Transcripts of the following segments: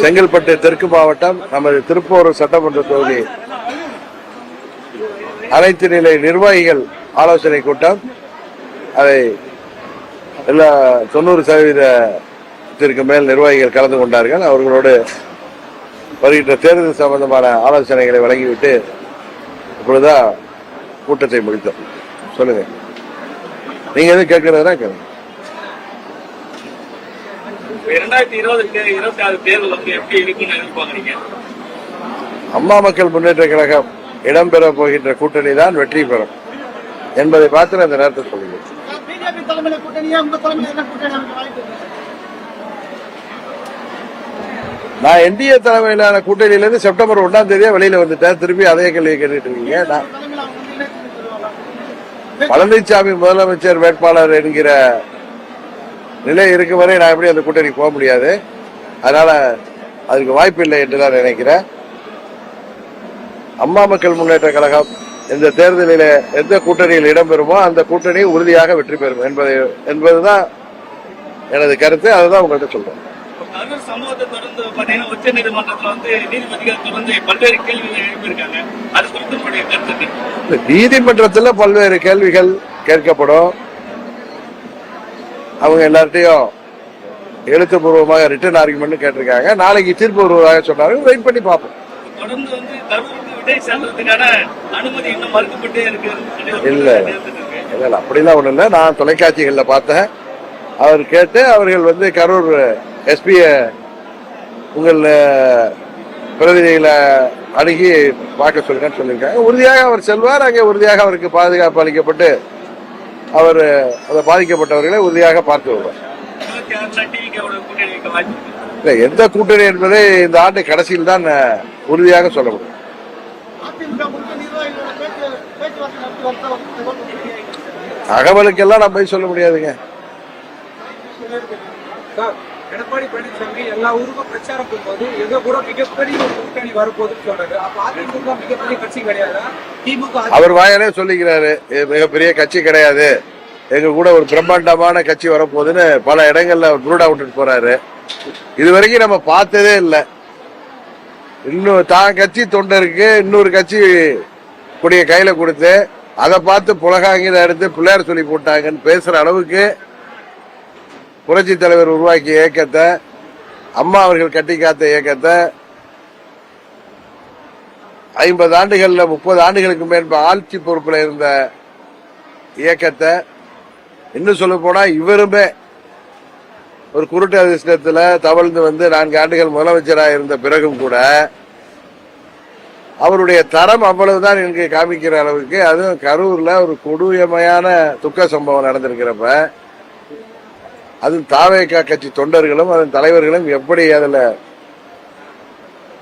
செங்கல்பட்டு தெற்கு மாவட்டம் நமது திருப்பூர் சட்டமன்ற தொகுதி. அனைத்து நிலை நிர்வாகிகள் ஆலோசனை கூட்டம். அதை எல்லா தொண்ணூறு சதவீதத்திற்கு மேல் நிர்வாகிகள் கலந்து கொண்டார்கள். அவர்களோடு வருகின்ற தேர்தல் சம்பந்தமான ஆலோசனைகளை வழங்கிவிட்டு இப்பொழுதா கூட்டத்தை முடித்தோம். சொல்லுங்க. நீங்க எதுவும் கேட்கறதுனா கேளுங்க. இரண்டாயிரத்தி இருபதுக்கு இருபத்தி ஆறு தேர்தல் வந்து எப்படி இருக்குன்னு எதிர்பார்க்குறீங்க? அம்மா மக்கள் முன்னேற்ற கழகம் இடம்பெற போகின்ற கூட்டணி தான் வெற்றி பெறும் என்பதை பார்த்து நான் இந்த நேரத்தில் சொல்லுங்கள். நான் என்டிஏ தலைமையிலான கூட்டணியிலிருந்து செப்டம்பர் ஒன்றாம் தேதியே வெளியில வந்துட்டேன். திருப்பி அதே கேள்வி கேட்டுட்டு இருக்கீங்க. நான் பழனிசாமி முதலமைச்சர் வேட்பாளர் என்கிற நிலை இருக்கும் வரை நான் எப்படி அந்த கூட்டணிக்கு போக முடியாது. அதனால அதுக்கு வாய்ப்பு இல்லை என்று தான் நினைக்கிறேன். அம்மா மக்கள் முன்னேற்ற கழகம் இந்த தேர்தலில் எந்த கூட்டணியில் இடம்பெறுமோ அந்த கூட்டணி உறுதியாக வெற்றி பெறும் என்பதை என்பதுதான் எனது கருத்து. அதுதான் உங்கள்கிட்ட சொல்றேன். கரூர் சம்பவத்தை தொடர்ந்து பாத்தீங்கன்னா உச்ச நீதிமன்றத்துல வந்து நீதிபதிகள் தொடர்ந்து பல்வேறு கேள்விகள் எழுப்பியிருக்காங்க. அது குறித்து உங்களுடைய கருத்து என்ன? இந்த நீதிமன்றத்தில் பல்வேறு கேள்விகள் கேட்கப்படும். அவங்க எல்லார்ட்டையும் எழுத்துப்பூர்வமாக ரிட்டர்ன் ஆர்குமெண்ட் கேட்டிருக்காங்க. நாளைக்கு தீர்ப்பு வருவதாக சொன்னாங்க வெயிட் பண்ணி பார்ப்போம். இல்ல. இல்லை அப்படிலாம் ஒன்றும் இல்லை. நான் தொலைக்காட்சிகளில் பார்த்தேன். அவர் கேட்டு அவர்கள் வந்து கரூர் எஸ்பிய உங்கள் பிரதிநிதிகளை அணுகி பார்க்க சொல்லுங்கன்னு சொல்லியிருக்காங்க. உறுதியாக அவர் செல்வார். அங்கே உறுதியாக அவருக்கு பாதுகாப்பு அளிக்கப்பட்டு அவர் அதை பாதிக்கப்பட்டவர்களை உறுதியாக பார்த்து வருவார். இல்லை எந்த கூட்டணி என்பதை இந்த ஆண்டு கடைசியில் தான் உறுதியாக சொல்ல முடியும். தகவலுக்கெல்லாம் நான் போய் சொல்ல முடியாதுங்க. எடப்பாடி பழனிசாமி எல்லா ஊருக்கும் பிரச்சாரம் போகும்போது எங்க கூட மிகப்பெரிய ஒரு கூட்டணி வரப்போகுதுன்னு சொல்றாரு. அப்ப அதிமுக மிகப்பெரிய கட்சி கிடையாதா? திமுக அவர் வாயாலே சொல்லிக்கிறாரு. மிகப்பெரிய கட்சி கிடையாது. எங்க கூட ஒரு பிரம்மாண்டமான கட்சி வரப்போகுதுன்னு பல இடங்கள்ல அவர் ப்ரூடா விட்டுட்டு போறாரு. இது வரைக்கும் நம்ம பார்த்ததே இல்லை. இன்னும் தான் கட்சி தொண்டருக்கு இன்னொரு கட்சி கொடிய கையில கொடுத்து அதை பார்த்து புலகாங்கில எடுத்து பிள்ளையார் சொல்லி போட்டாங்கன்னு பேசுற அளவுக்கு புரட்சி தலைவர் உருவாக்கிய இயக்கத்தை அம்மா அவர்கள் கட்டி காத்த இயக்கத்தை ஐம்பது ஆண்டுகள்ல முப்பது ஆண்டுகளுக்கு மேற்ப ஆட்சி பொறுப்புல இருந்த இயக்கத்தை இன்னும் சொல்ல போனா இவருமே ஒரு குருட்டு அதிர்ஷ்டத்துல தவழ்ந்து வந்து நான்கு ஆண்டுகள் முதலமைச்சராக இருந்த பிறகும் கூட அவருடைய தரம் அவ்வளவுதான் எனக்கு காமிக்கிற அளவுக்கு அதுவும் கரூர்ல ஒரு கொடூரமையான துக்க சம்பவம் நடந்திருக்கிறப்ப அதுவும் தாவேக்கா கட்சி தொண்டர்களும் அதன் தலைவர்களும் எப்படி அதில்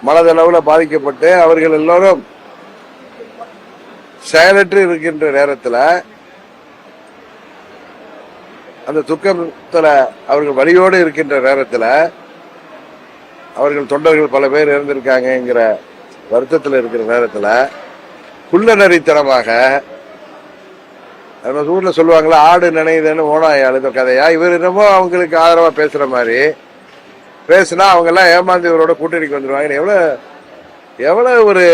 மனதளவில் பாதிக்கப்பட்டு அவர்கள் எல்லோரும் செயலற்று இருக்கின்ற நேரத்தில் அந்த துக்கத்தில் அவர்கள் வழியோடு இருக்கின்ற நேரத்தில் அவர்கள் தொண்டர்கள் பல பேர் இறந்திருக்காங்கங்கிற வருத்தத்தில் இருக்கிற நேரத்தில் குள்ளநரித்தனமாக நம்ம ஊர்ல சொல்லுவாங்களா ஆடு நினைதுன்னு ஓனாய் அழுத கதையா? இவர் என்னமோ அவங்களுக்கு ஆதரவா பேசுற மாதிரி. பேசுனா அவங்க எல்லாம் ஏமாந்து இவரோட கூட்டணிக்கு வந்துருவாங்க. எவ்வளவு எவ்வளவு ஒரு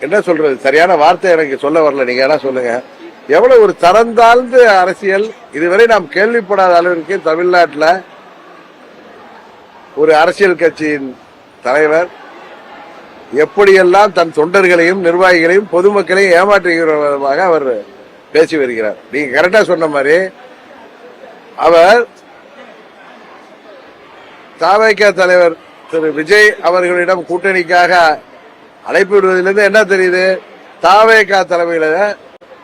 என்ன சொல்றது? சரியான வார்த்தை எனக்கு சொல்ல வரல. நீங்க என்ன சொல்லுங்க. எவ்வளவு ஒரு தரந்தாழ்ந்த அரசியல். இதுவரை நாம் கேள்விப்படாத அளவிற்கு தமிழ்நாட்டில் ஒரு அரசியல் கட்சியின் தலைவர் எப்படியெல்லாம் தன் தொண்டர்களையும் நிர்வாகிகளையும் பொதுமக்களையும் ஏமாற்றுகிற விதமாக அவர் பேசி வருகிறார். நீங்க கரெக்டா சொன்ன மாதிரி அவர் தாவைக்கா தலைவர் திரு விஜய் அவர்களிடம் கூட்டணிக்காக அழைப்பு விடுவதிலிருந்து என்ன தெரியுது? தாவேகா தலைமையில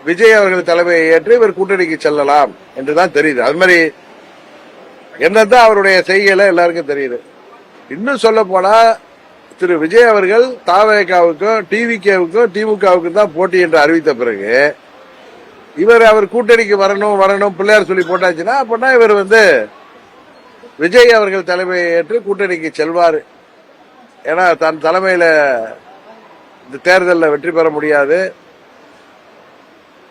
விஜய் அவர்கள் தலைமையை ஏற்று இவர் கூட்டணிக்கு செல்லலாம் என்றுதான் தெரியுது. அது மாதிரி என்னதான் அவருடைய செய்கையில எல்லாருக்கும் தெரியுது. இன்னும் சொல்ல போனா திரு விஜய் அவர்கள் தாவேகாவுக்கும் டிவிகேவுக்கும் திமுகவுக்கும் தான் போட்டி என்று அறிவித்த பிறகு இவர் அவர் கூட்டணிக்கு வரணும் வரணும் பிள்ளையார் சொல்லி போட்டாச்சுன்னா அப்படின்னா இவர் வந்து விஜய் அவர்கள் தலைமையை ஏற்று கூட்டணிக்கு செல்வார். ஏன்னா தன் தலைமையில் இந்த தேர்தலில் வெற்றி பெற முடியாது.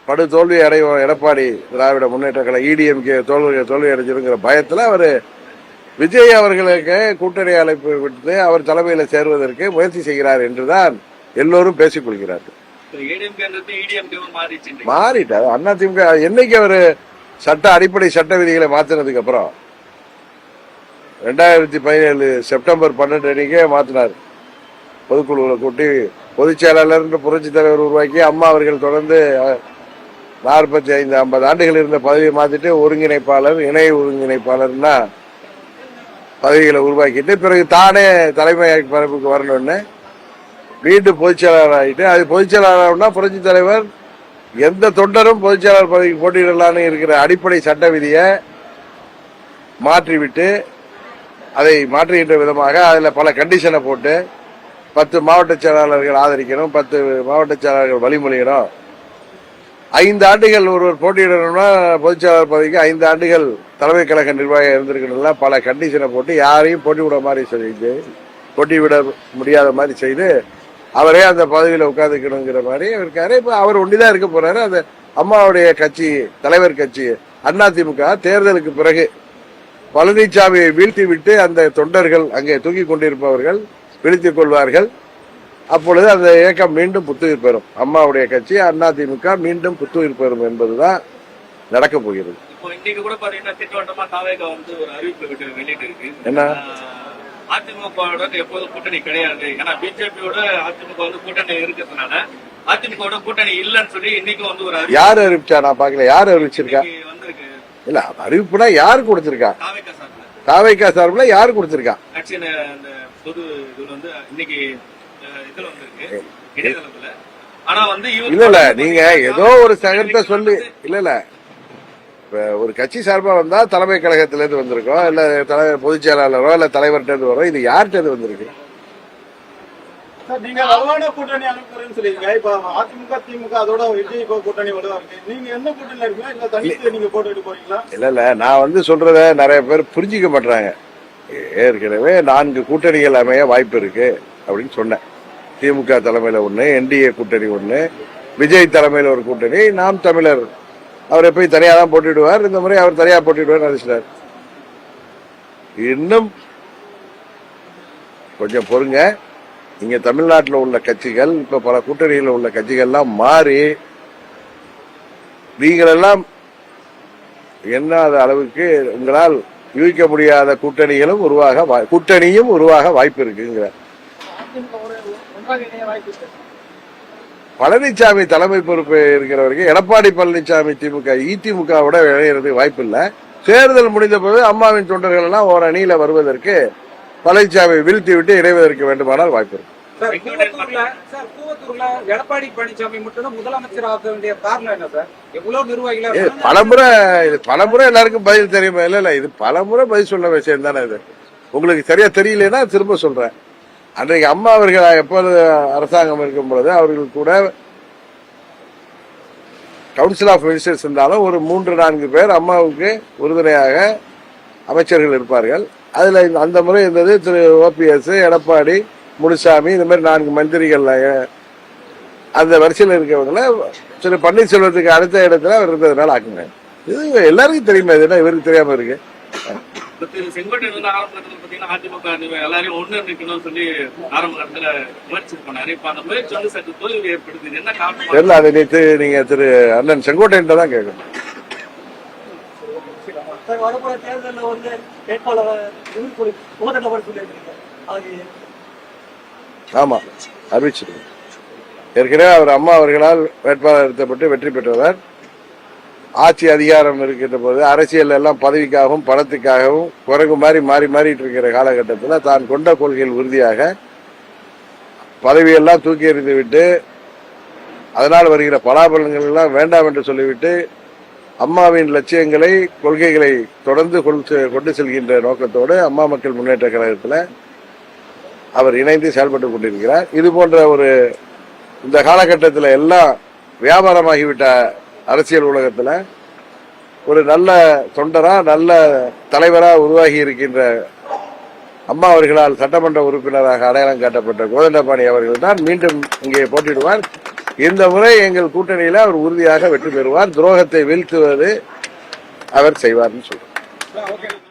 படு தோல்வி அடைவோம் எடப்பாடி திராவிட முன்னேற்ற கழக இடிஎம்கே தோல்வி தோல்வி அடைஞ்சிருங்கிற பயத்தில் அவர் விஜய் அவர்களுக்கு கூட்டணி அழைப்பு விடுத்து அவர் தலைமையில் சேருவதற்கு முயற்சி செய்கிறார் என்றுதான் எல்லோரும் பேசிக் கொள்கிறார்கள். மாறிச்சு மாறிட்டார் அதிமுக என்னைக்கு அவர் சட்ட அடிப்படை சட்ட விதிகளை மாத்தினதுக்கு அப்புறம்? ரெண்டாயிரத்தி பதினேழு செப்டம்பர் பன்னெண்டு அன்னைக்கே மாத்தினார். பொதுக்குழுவில் கூட்டி பொதுச் செயலாளர் புரட்சி தலைவர் உருவாக்கி அம்மா அவர்கள் தொடர்ந்து நாற்பத்தி ஐந்து ஐம்பது ஆண்டுகள் இருந்த பதவியை மாத்திட்டு ஒருங்கிணைப்பாளர் இணை ஒருங்கிணைப்பாளர்னா பதவிகளை உருவாக்கிட்டு பிறகு தானே தலைமை பரப்புக்கு வரணும்னு மீண்டும் பொதுச்செயலாளர் ஆகிட்டு அது பொதுச்செயலாளர்னா புரட்சி தலைவர் எந்த தொண்டரும் பொதுச்செயலாளர் பதவிக்கு போட்டியிடலான்னு இருக்கிற அடிப்படை சட்ட விதியை மாற்றிவிட்டு அதை மாற்றுகின்ற விதமாக அதில் பல கண்டிஷனை போட்டு பத்து மாவட்ட செயலாளர்கள் ஆதரிக்கணும் பத்து மாவட்ட செயலாளர்கள் வழிமொழியணும் ஐந்து ஆண்டுகள் ஒருவர் போட்டியிடணும்னா பொதுச்செயலாளர் பதவிக்கு ஐந்து ஆண்டுகள் தலைமை கழக நிர்வாகம் இருந்திருக்கணும்ல பல கண்டிஷனை போட்டு யாரையும் போட்டி விட மாதிரி செய்து போட்டி விட முடியாத மாதிரி செய்து அவரே அந்த பதவியில் உட்காந்துக்கணுங்கிற மாதிரி இருக்காரு. இப்போ அவர் ஒண்டிதான் இருக்க போறாரு. அந்த அம்மாவுடைய கட்சி தலைவர் கட்சி அதிமுக தேர்தலுக்கு பிறகு பழனிசாமியை வீழ்த்தி விட்டு அந்த தொண்டர்கள் அங்கே தூக்கி கொண்டிருப்பவர்கள் விழித்துக் கொள்வார்கள். அப்பொழுது அந்த இயக்கம் மீண்டும் புத்துயிர் பெறும். அம்மாவுடைய கட்சி அதிமுக மீண்டும் புத்துயிர் பெறும் என்பதுதான் நடக்கப் போகிறது. என்ன? அதிமுகவோட எப்போதும் கூட்டணி கிடையாது. ஏன்னா பிஜேபியோட அதிமுக வந்து கூட்டணி இருக்கிறதுனால அதிமுகவோட கூட்டணி இல்லைன்னு சொல்லி இன்னைக்கு வந்து ஒரு அறிவிப்பு யார் அறிவிச்சா? நான் பார்க்கல. யார் அறிவிச்சிருக்கா? இல்ல அறிவிப்புனா யார் கொடுத்திருக்கா? தாவைக்கா சார்பில். யார் கொடுத்திருக்கா? கட்சியின் அந்த பொது இது வந்து இன்னைக்கு வந்திருக்கு ஆனா வந்து இவர் இல்ல இல்ல நீங்க ஏதோ ஒரு சகத்தை சொல்லி இல்ல இல்ல. இப்ப ஒரு கட்சி சார்பா வந்தா தலைமை கழகத்துல இருந்து வந்திருக்கோம் இல்ல தலை பொதுச் செயலாளரோ இல்ல தலைவர்கிட்ட இருந்து வரும் இது யார்கிட்ட இருந்து வந்திருக்கு? சார், நீங்க வலுவான கூட்டணி அமைப்புறேன்னு சொல்லிருக்கீங்க இப்ப அதிமுக திமுக அதோட விஜய் இப்போ கூட்டணி வலுவா இருக்கு. நீங்க என்ன கூட்டணியில இருக்கீங்க? இல்ல தனித்து நீங்க போட்டுட்டு போறீங்களா? இல்ல இல்ல நான் வந்து சொல்றத நிறைய பேர் புரிஞ்சிக்க மாட்டாங்க ஏற்கனவே நான்கு கூட்டணிகள் அமைய வாய்ப்பு இருக்கு அப்படின்னு சொன்னேன். திமுக தலைமையில ஒண்ணு என்டிஏ கூட்டணி ஒண்ணு விஜய் தலைமையில ஒரு கூட்டணி நாம் தமிழர். அவரை போய் தனியா தான் போட்டிடுவார் இந்த முறை அவர் தனியா போட்டிடுவார் நினைச்சிட்டார். இன்னும் கொஞ்சம் பொறுங்க. இங்க தமிழ்நாட்டில் உள்ள கட்சிகள் இப்ப பல கூட்டணியில் உள்ள கட்சிகள்லாம் மாறி நீங்கள் எல்லாம் எண்ணாத அளவுக்கு உங்களால் யூகிக்க முடியாத கூட்டணிகளும் உருவாக கூட்டணியும் உருவாக வாய்ப்பு இருக்குங்கிற. பழனிசாமி தலைமை பொறுப்பு இருக்கிற வரைக்கும் எடப்பாடி பழனிசாமி திமுக இதிமுகவோட இணையறதுக்கு வாய்ப்பு இல்ல. தேர்தல் முடிந்த போது அம்மாவின் தொண்டர்கள் எல்லாம் ஒரு அணியில வருவதற்கு பழனிசாமி வீழ்த்தி விட்டு இணைவதற்கு வேண்டுமானால் வாய்ப்பு இருக்கு. சார் கூவத்தூர்ல சார் கூவத்தூர்ல எடப்பாடி பழனிசாமி மட்டும்தான் முதலமைச்சர் ஆக வேண்டிய காரணம் என்ன சார்? எவ்வளவு நிர்வாகிகளா இது இருக்காங்க? பலமுறை இது பலமுறை எல்லாருக்கும் பதில் தெரியுமா? இல்ல இல்ல இது பலமுறை பதில் சொல்ல விஷயம் தானே இது. உங்களுக்கு சரியா தெரியலன்னா திரும்ப சொல்றேன். அன்றைக்கு அம்மா அவர்கள் எப்போது அரசாங்கம் இருக்கும் பொழுது அவர்கள் கூட கவுன்சில் ஆஃப் மினிஸ்டர்ஸ் இருந்தாலும் ஒரு மூன்று நான்கு பேர் அம்மாவுக்கு உறுதுணையாக அமைச்சர்கள் இருப்பார்கள். அதில் இந்த- அந்த முறை இருந்தது திரு ஓபிஎஸ் எடப்பாடி முனுசாமி இந்த மாதிரி நான்கு மந்திரிகள் அந்த வரிசையில் இருக்கவங்கள திரு பன்னீர்செல்வத்துக்கு அடுத்த இடத்துல அவர் இருந்ததுனால ஆக்குங்க. இது எல்லாருக்கும் தெரியுமா? இது என்ன இவருக்கு தெரியாமல் இருக்குது திரு செங்கோட்டையன் வந்து ஆரம்ப கட்டத்துல பாத்தீங்கன்னா அதிமுக நீங்க எல்லாரையும் ஒண்ணு நிக்கணும்னு சொல்லி ஆரம்ப கட்டத்துல முயற்சி பண்ணாரு இப்ப அந்த முயற்சி வந்து சற்று தோல்வி ஏற்படுது இது என்ன காரணம்? தெரியல அதை நேற்று நீங்க திரு அண்ணன் செங்கோட்டையன் தான் கேட்கணும். சார் வரப்போற தேர்தலில் வந்து வேட்பாளர் இவர் சொல்லி கோதட்ட வர சொல்லியிருக்கீங்க. அது ஆமா அறிவிச்சிருக்கேன் ஏற்கனவே அவர் அம்மா அவர்களால் வேட்பாளர் நிறுத்தப்பட்டு வெற்றி பெற்றவர். ஆட்சி அதிகாரம் இருக்கின்ற போது அரசியல் எல்லாம் பதவிக்காகவும் பணத்துக்காகவும் குரங்கு மாதிரி மாறி மாறிட்டு இருக்கிற காலகட்டத்தில் தான் கொண்ட கொள்கையில் உறுதியாக பதவியெல்லாம் தூக்கி எறிந்து விட்டு அதனால் வருகிற பலாபலன்கள் எல்லாம் வேண்டாம் என்று சொல்லிவிட்டு அம்மாவின் லட்சியங்களை கொள்கைகளை தொடர்ந்து கொண்டு- கொண்டு செல்கின்ற நோக்கத்தோடு அம்மா மக்கள் முன்னேற்ற கழகத்தில் அவர் இணைந்து செயல்பட்டு கொண்டிருக்கிறார். இது போன்ற ஒரு இந்த காலகட்டத்தில் எல்லாம் வியாபாரமாகிவிட்ட அரசியல் உலகத்தில் ஒரு நல்ல தொண்டராக நல்ல தலைவராக உருவாகி இருக்கின்ற அம்மா அவர்களால் சட்டமன்ற உறுப்பினராக அடையாளம் காட்டப்பட்ட கோதண்டபாணி அவர்கள் தான் மீண்டும் இங்கே போட்டியிடுவார். இந்த முறை எங்கள் கூட்டணியில் அவர் உறுதியாக வெற்றி பெறுவார். துரோகத்தை வீழ்த்துவது அவர் செய்வார்னு சொல்றார்